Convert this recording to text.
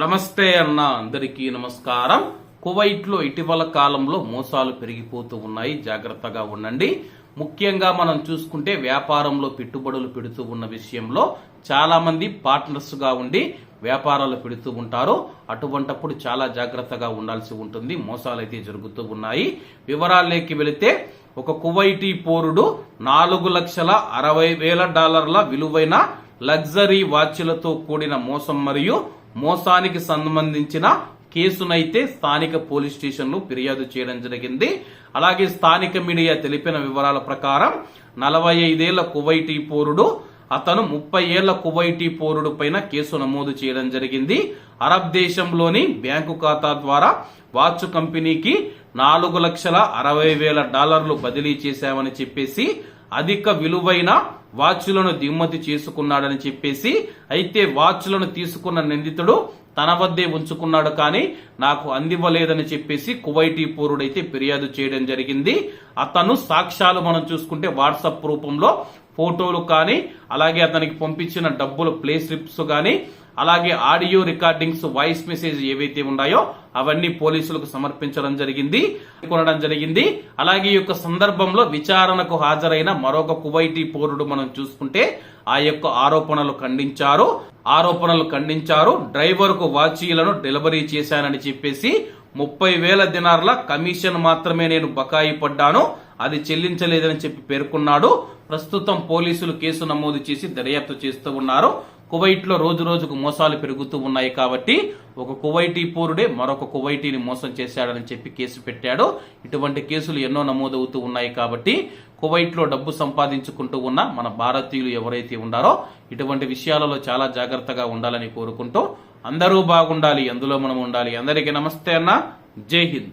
నమస్తే అన్న అందరికీ నమస్కారం. కువైట్లో ఇటీవల కాలంలో మోసాలు పెరిగిపోతూ ఉన్నాయి. జాగ్రత్తగా ఉండండి. ముఖ్యంగా మనం చూసుకుంటే వ్యాపారంలో పెట్టుబడులు పెడుతూ ఉన్న విషయంలో చాలా మంది పార్ట్నర్స్గా ఉండి వ్యాపారాలు పెడుతూ ఉంటారు. అటువంటప్పుడు చాలా జాగ్రత్తగా ఉండాల్సి ఉంటుంది. మోసాలు అయితే జరుగుతూ ఉన్నాయి. వివరాల్లోకి వెళితే ఒక కువైటీ పోరుడు నాలుగు లక్షల అరవై వేల డాలర్ల విలువైన లగ్జరీ వాచ్లతో కూడిన మోసం మరియు మోసానికి సంబంధించిన కేసునైతే స్థానిక పోలీస్ స్టేషన్లో ఫిర్యాదు చేయడం జరిగింది. అలాగే స్థానిక మీడియా తెలిపిన వివరాల ప్రకారం నలభై ఐదేళ్ళ కువైటీ పౌరుడు అతను ముప్పై ఏళ్ళ కువైటీ పౌరుడు పైన కేసు నమోదు చేయడం జరిగింది. అరబ్ దేశంలోని బ్యాంకు ఖాతా ద్వారా వాచ్ కంపెనీకి నాలుగు లక్షల అరవై వేల డాలర్లు బదిలీ చేశామని చెప్పేసి అధిక విలువైన వాచ్లను దిగుమతి చేసుకున్నాడని చెప్పేసి అయితే వాచ్లను తీసుకున్న నిందితుడు తన వద్దే ఉంచుకున్నాడు కానీ నాకు అందివ్వలేదని చెప్పేసి కువైటీ పౌరుడైతే ఫిర్యాదు చేయడం జరిగింది. అతను సాక్ష్యాలు మనం చూసుకుంటే వాట్సాప్ రూపంలో ఫోటోలు కానీ అలాగే అతనికి పంపించిన డబ్బులు ప్లే స్లిప్స్ కానీ అలాగే ఆడియో రికార్డింగ్స్ వాయిస్ మెసేజ్ ఏవైతే ఉన్నాయో అవన్నీ పోలీసులకు సమర్పించడం జరిగింది కొనడం జరిగింది. అలాగే ఈ యొక్క సందర్భంలో విచారణకు హాజరైన మరొక కువైటీ పౌరుడు మనం చూసుకుంటే ఆ యొక్క ఆరోపణలు ఖండించారు. ఆరోపణలు ఖండించారు. డ్రైవర్కు వాచీలను డెలివరీ చేశానని చెప్పేసి ముప్పై వేల దినార్ల కమిషన్ మాత్రమే నేను బకాయి పడ్డాను. అది చెల్లించలేదని చెప్పి పేర్కొన్నాడు. ప్రస్తుతం పోలీసులు కేసు నమోదు చేసి దర్యాప్తు చేస్తూ ఉన్నారు. కువైట్లో రోజు రోజుకు మోసాలు పెరుగుతూ ఉన్నాయి కాబట్టి ఒక కువైటీ పౌరుడే మరొక కువైటీని మోసం చేశాడని చెప్పి కేసు పెట్టాడు. ఇటువంటి కేసులు ఎన్నో నమోదవుతూ ఉన్నాయి కాబట్టి కువైట్లో డబ్బు సంపాదించుకుంటూ ఉన్న మన భారతీయులు ఎవరైతే ఉన్నారో ఇటువంటి విషయాలలో చాలా జాగ్రత్తగా ఉండాలని కోరుకుంటూ అందరూ బాగుండాలి అందులో మనం ఉండాలి. అందరికీ నమస్తే అన్న. జై హింద్.